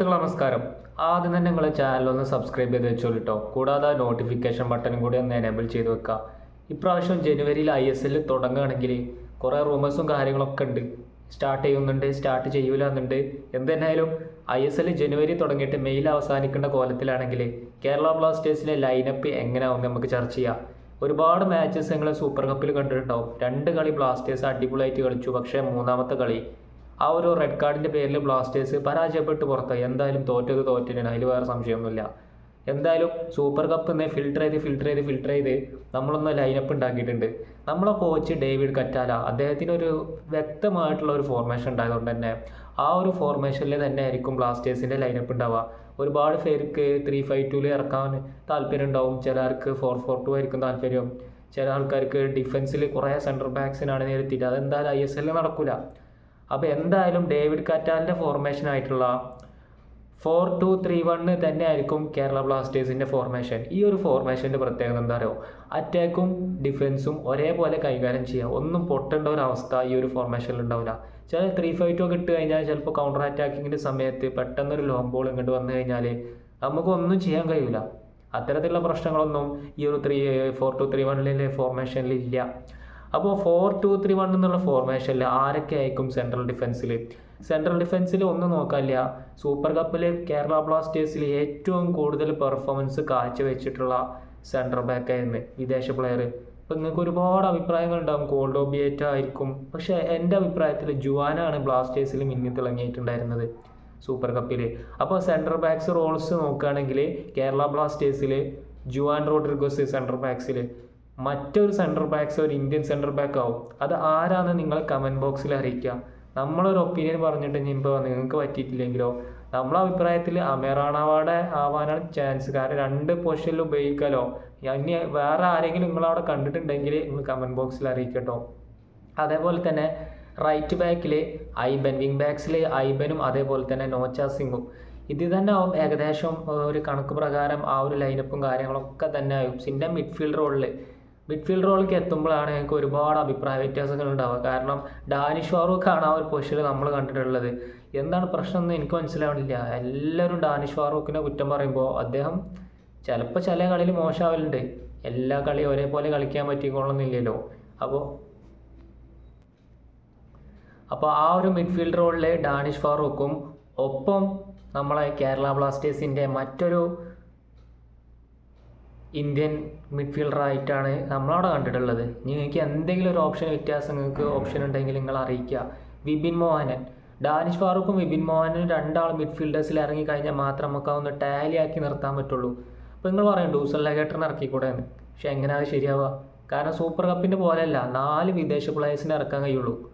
സുഹൃത്തുക്കളെ നമസ്കാരം. ആദ്യം തന്നെ നിങ്ങളെ ചാനൽ ഒന്ന് സബ്സ്ക്രൈബ് ചെയ്ത് വെച്ചോളൂ കേട്ടോ കൂടാതെ നോട്ടിഫിക്കേഷൻ ബട്ടനും കൂടി ഒന്ന് എനേബിൾ ചെയ്ത് വെക്കുക ഇപ്രാവശ്യം ജനുവരിയിൽ ഐ എസ് എല്ലിൽ തുടങ്ങുകയാണെങ്കിൽ കുറേ റൂമേഴ്സും കാര്യങ്ങളൊക്കെ ഉണ്ട്. സ്റ്റാർട്ട് ചെയ്യുന്നുണ്ട് സ്റ്റാർട്ട് ചെയ്യൂല എന്നുണ്ട്. എന്തെന്നായാലും ഐ എസ് എൽ ജനുവരി തുടങ്ങിയിട്ട് മെയിൽ അവസാനിക്കേണ്ട കോലത്തിലാണെങ്കിൽ കേരള ബ്ലാസ്റ്റേഴ്സിന്റെ ലൈനപ്പ് എങ്ങനെയാവും നമുക്ക് ചർച്ച ചെയ്യാം. ഒരുപാട് മാച്ചസ് നിങ്ങൾ സൂപ്പർ കപ്പിൽ കണ്ടിട്ടുണ്ടാവും. രണ്ട് കളി ബ്ലാസ്റ്റേഴ്സ് അടിപൊളിയായിട്ട് കളിച്ചു. പക്ഷേ മൂന്നാമത്തെ കളി ആ ഒരു റെഡ് കാർഡിന്റെ പേരിൽ ബ്ലാസ്റ്റേഴ്സ് പരാജയപ്പെട്ട് പുറത്തായി എന്തായാലും തോറ്റത് തോറ്റിനാണ് അതിൽ വേറെ സംശയമൊന്നുമില്ല. എന്തായാലും സൂപ്പർ കപ്പ് ഇന്ന് ഫിൽട്ടർ ചെയ്ത് ഫിൽട്ടർ ചെയ്ത് ഫിൽട്ടർ ചെയ്ത് നമ്മളൊന്ന് ലൈനപ്പ് ഉണ്ടാക്കിയിട്ടുണ്ട്. നമ്മളെ കോച്ച് ഡേവിഡ് കറ്റാല അദ്ദേഹത്തിന് ഒരു വ്യക്തമായിട്ടുള്ള ഒരു ഫോർമേഷൻ ഉണ്ടായതുകൊണ്ട് തന്നെ ആ ഒരു ഫോർമേഷനിൽ തന്നെ ആയിരിക്കും ബ്ലാസ്റ്റേഴ്സിന്റെ ലൈനപ്പ് ഉണ്ടാവുക. ഒരുപാട് പേർക്ക് ത്രീ ഫൈവ് ടൂവിൽ ഇറക്കാൻ താല്പര്യം ഉണ്ടാവും. ചിലർക്ക് ഫോർ ഫോർ ടു ആയിരിക്കും താല്പര്യം. ചില ആൾക്കാർക്ക് ഡിഫൻസിൽ കുറേ സെന്റർ ബാക്സിനാണ് നിരത്തിയിട്ട് അതെന്തായാലും ഐ എസ് എല്ലിൽ നടക്കില്ല അപ്പോൾ എന്തായാലും ഡേവിഡ് കറ്റാലിന്റെ ഫോർമേഷൻ ആയിട്ടുള്ള ഫോർ ടു ത്രീ വണ്ണ് തന്നെ ആയിരിക്കും കേരള ബ്ലാസ്റ്റേഴ്സിന്റെ ഫോർമേഷൻ ഈ ഒരു ഫോർമേഷന്റെ പ്രത്യേകത എന്താ പറയുക അറ്റാക്കും ഡിഫൻസും ഒരേപോലെ കൈകാര്യം ചെയ്യുക ഒന്നും പൊട്ടേണ്ട ഒരു അവസ്ഥ ഈ ഒരു ഫോർമേഷനിൽ ഉണ്ടാവില്ല. ചില ത്രീ ഫൈവ് ടു ഒക്കെ ഇട്ട് കഴിഞ്ഞാൽ ചിലപ്പോൾ കൗണ്ടർ അറ്റാക്കിങ്ങിന്റെ സമയത്ത് പെട്ടെന്നൊരു ലോങ് ബോൾ ഇങ്ങോട്ട് വന്നു കഴിഞ്ഞാൽ നമുക്കൊന്നും ചെയ്യാൻ കഴിയില്ല അത്തരത്തിലുള്ള പ്രശ്നങ്ങളൊന്നും ഈ ഒരു ത്രീ ഫോർ ടു ത്രീ വണ്ണിലെ ഫോർമേഷനിൽ ഇല്ല. അപ്പോൾ ഫോർ ടു ത്രീ വൺ എന്നുള്ള ഫോർമേഷനിൽ ആരൊക്കെ ആയിരിക്കും സെൻട്രൽ ഡിഫൻസിൽ സെൻട്രൽ ഡിഫൻസിൽ ഒന്നും നോക്കാനില്ല സൂപ്പർ കപ്പിൽ കേരള ബ്ലാസ്റ്റേഴ്സിൽ ഏറ്റവും കൂടുതൽ പെർഫോമൻസ് കാഴ്ചവെച്ചിട്ടുള്ള സെൻട്രൽ ബാക്ക് ആയിരുന്നു വിദേശ പ്ലെയർ അപ്പോൾ നിങ്ങൾക്ക് ഒരുപാട് അഭിപ്രായങ്ങൾ ഉണ്ടാകും കോൾഡോബിയേറ്റ ആയിരിക്കും. പക്ഷേ എന്റെ അഭിപ്രായത്തിൽ ജുവാനാണ് ബ്ലാസ്റ്റേഴ്സിൽ മിന്നി തിളങ്ങിയിട്ടുണ്ടായിരുന്നത് സൂപ്പർ കപ്പിൽ അപ്പോൾ സെൻട്രൽ ബാക്സ് റോൾസ് നോക്കുകയാണെങ്കിൽ കേരള ബ്ലാസ്റ്റേഴ്സിൽ ജുവാൻ റോഡ്രിഗോസ് സെൻട്രൽ ബാക്സിൽ മറ്റൊരു സെന്റർ ബാക്ക്സ് ഒരു ഇന്ത്യൻ സെന്റർ ബാക്ക് ആവും. അത് ആരാന്ന് നിങ്ങൾ കമന്റ് ബോക്സിൽ അറിയിക്കുക. നമ്മളൊരു ഒപ്പീനിയൻ പറഞ്ഞിട്ട് ഇനിയിപ്പോൾ നിങ്ങൾക്ക് പറ്റിയിട്ടില്ലെങ്കിലോ? നമ്മളെ അഭിപ്രായത്തിൽ അമേറാണാവാടെ ആവാനാണ് ചാൻസ് കാരണം രണ്ട് പൊസിഷനിൽ ഉപയോഗിക്കാലോ? ഇനി വേറെ ആരെങ്കിലും നിങ്ങളവിടെ കണ്ടിട്ടുണ്ടെങ്കിൽ നിങ്ങൾ കമന്റ് ബോക്സിൽ അറിയിക്കട്ടോ. അതേപോലെ തന്നെ റൈറ്റ് ബാക്കിൽ ഐബൻ വിങ് ബാക്സിൽ ഐബനും അതേപോലെ തന്നെ നോച്ച സിംഗും. ഇത് തന്നെ ആവും ഏകദേശം ഒരു കണക്ക് പ്രകാരം ആ ഒരു ലൈനപ്പും കാര്യങ്ങളൊക്കെ തന്നെ ആവും. പിന്നെ മിഡ്ഫീൽഡ് റോളിൽ മിഡ്ഫീൽഡ് റോളിലേക്ക് എത്തുമ്പോഴാണ് ഞങ്ങൾക്ക് ഒരുപാട് അഭിപ്രായ വ്യത്യാസങ്ങൾ ഉണ്ടാവുക കാരണം ഡാനിഷ് ഫാറൂഖാണ് ആ ഒരു പൊസിഷനിൽ നമ്മൾ കണ്ടിട്ടുള്ളത്. എന്താണ് പ്രശ്നം എന്ന് എനിക്ക് മനസ്സിലാവണില്ല എല്ലാവരും ഡാനിഷ് ഫാറൂഖിനെ കുറ്റം പറയുമ്പോൾ അദ്ദേഹം ചിലപ്പോൾ ചില കളിയിൽ മോശമാവലുണ്ട്. എല്ലാ കളിയും ഒരേപോലെ കളിക്കാൻ പറ്റിക്കോളുന്നില്ലല്ലോ അപ്പോൾ അപ്പോൾ ആ ഒരു മിഡ്ഫീൽഡ് റോളിലെ ഡാനിഷ് ഫാറൂഖും ഒപ്പം നമ്മളെ കേരള ബ്ലാസ്റ്റേഴ്സിന്റെ മറ്റൊരു ഇന്ത്യൻ മിഡ്ഫീൽഡറായിട്ടാണ് നമ്മളവിടെ കണ്ടിട്ടുള്ളത്. നിങ്ങൾക്ക് എന്തെങ്കിലും ഒരു ഓപ്ഷൻ വ്യത്യാസം നിങ്ങൾക്ക് ഓപ്ഷൻ ഉണ്ടെങ്കിൽ നിങ്ങൾ അറിയിക്കുക. വിപിൻ മോഹനൻ. ഡാനിഷ് ഫാറൂഖും വിപിൻ മോഹനും രണ്ടാൾ മിഡ്ഫീൽഡേഴ്സിൽ ഇറങ്ങി കഴിഞ്ഞാൽ മാത്രം നമുക്ക് അതൊന്ന് ടാലി ആക്കി നിർത്താൻ പറ്റുള്ളൂ. അപ്പോൾ നിങ്ങൾ പറയും ഡൂസൽ ലഗേറ്ററിന് ഇറക്കിക്കൂടെ എന്ന് എങ്ങനെ അത് ശരിയാവുക? കാരണം സൂപ്പർ കപ്പിന്റെ പോലെയല്ല നാല് വിദേശ പ്ലേയേഴ്സിനെ ഇറക്കാൻ കഴിയുള്ളൂ.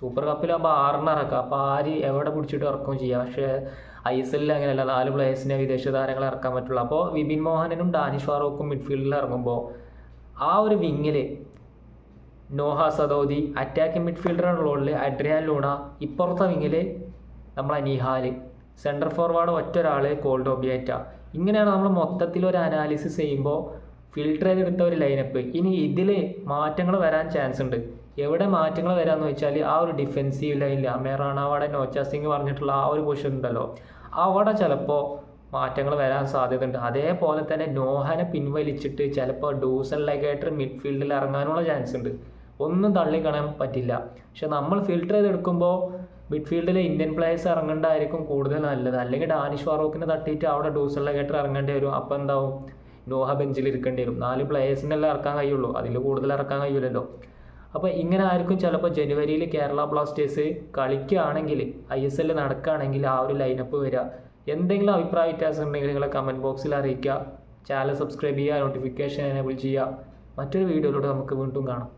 സൂപ്പർ കപ്പിലാകുമ്പോൾ ആറിന് ഇറക്കാം. അപ്പോൾ ആര് എവിടെ പിടിച്ചിട്ട് ഇറക്കുകയും ചെയ്യാം. പക്ഷേ ഐ എസ് എല്ലിൽ അങ്ങനെയല്ല നാല് പ്ലേയേഴ്സിനെ വിദേശ താരങ്ങളെ ഇറക്കാൻ പറ്റുള്ളൂ. അപ്പോൾ വിപിൻ മോഹനനും ഡാനിഷ് ഫാറൂഖും മിഡ്ഫീൽഡിൽ ഇറങ്ങുമ്പോൾ ആ ഒരു വിങ്ങിൽ നോഹ സദോദി അറ്റാക്കിംഗ് മിഡ്ഫീൽഡർ റോളിൽ അഡ്രിയാൻ ലൂണ ഇപ്പുറത്തെ വിങ്ങിൽ നമ്മളെ നിഹാൽ സെന്റർ ഫോർവേഡ് ഒറ്റ ഒരാൾ കോൾഡ് ഒബിയേറ്റ ഇങ്ങനെയാണ് നമ്മൾ മൊത്തത്തിൽ ഒരു അനാലിസിസ് ചെയ്യുമ്പോൾ ഫിൽട്ടർ ചെയ്തെടുത്ത ഒരു ലൈനപ്പ് ഇനി ഇതിൽ മാറ്റങ്ങൾ വരാൻ ചാൻസ് ഉണ്ട്. എവിടെ മാറ്റങ്ങൾ വരാമെന്ന് വെച്ചാൽ ആ ഒരു ഡിഫെൻസീവ് ലൈനിൽ അമേറാണാവാടെ നോച്ച സിംഗ് പറഞ്ഞിട്ടുള്ള ആ ഒരു പൊസിഷൻ ഉണ്ടല്ലോ. അവിടെ ചിലപ്പോൾ മാറ്റങ്ങൾ വരാൻ സാധ്യതയുണ്ട്. അതേപോലെ തന്നെ നോഹനെ പിൻവലിച്ചിട്ട് ചിലപ്പോൾ ലഗേറ്റർ മിഡ്ഫീൽഡിൽ ഇറങ്ങാനുള്ള ചാൻസ് ഉണ്ട്. ഒന്നും തള്ളിക്കളയാൻ പറ്റില്ല. പക്ഷെ നമ്മൾ ഫിൽട്ടർ ചെയ്തെടുക്കുമ്പോൾ മിഡ്ഫീൽഡിലെ ഇന്ത്യൻ പ്ലേയേഴ്സ് ഇറങ്ങേണ്ടതായിരിക്കും കൂടുതൽ നല്ലത്. അല്ലെങ്കിൽ ഡാനിഷ് ഫാറൂഖിനെ തട്ടിയിട്ട് അവിടെ ഡൂസണിലേക്കായിട്ട് ഇറങ്ങേണ്ടി വരും. അപ്പോൾ എന്താവും? നോഹ ബെഞ്ചിൽ ഇരിക്കേണ്ടി വരും. നാല് പ്ലേയേഴ്സിനെല്ലാം ഇറക്കാൻ കഴിയുള്ളൂ. അതിൽ കൂടുതൽ ഇറക്കാൻ കഴിയില്ലല്ലോ അപ്പോൾ ഇങ്ങനെ ആയിരിക്കും ചിലപ്പോൾ ജനുവരിയിൽ കേരള ബ്ലാസ്റ്റേഴ്സ് കളിക്കുകയാണെങ്കിൽ ഐ എസ് എല്ലിൽ നടക്കുകയാണെങ്കിൽ ആ ഒരു ലൈനപ്പ് വരിക. എന്തെങ്കിലും അഭിപ്രായ വ്യത്യാസം ഉണ്ടെങ്കിൽ നിങ്ങളെ കമന്റ് ബോക്സിൽ അറിയിക്കുക. ചാനൽ സബ്സ്ക്രൈബ് ചെയ്യുക നോട്ടിഫിക്കേഷൻ എനേബിൾ ചെയ്യുക. മറ്റൊരു വീഡിയോയിലൂടെ നമുക്ക് വീണ്ടും കാണാം.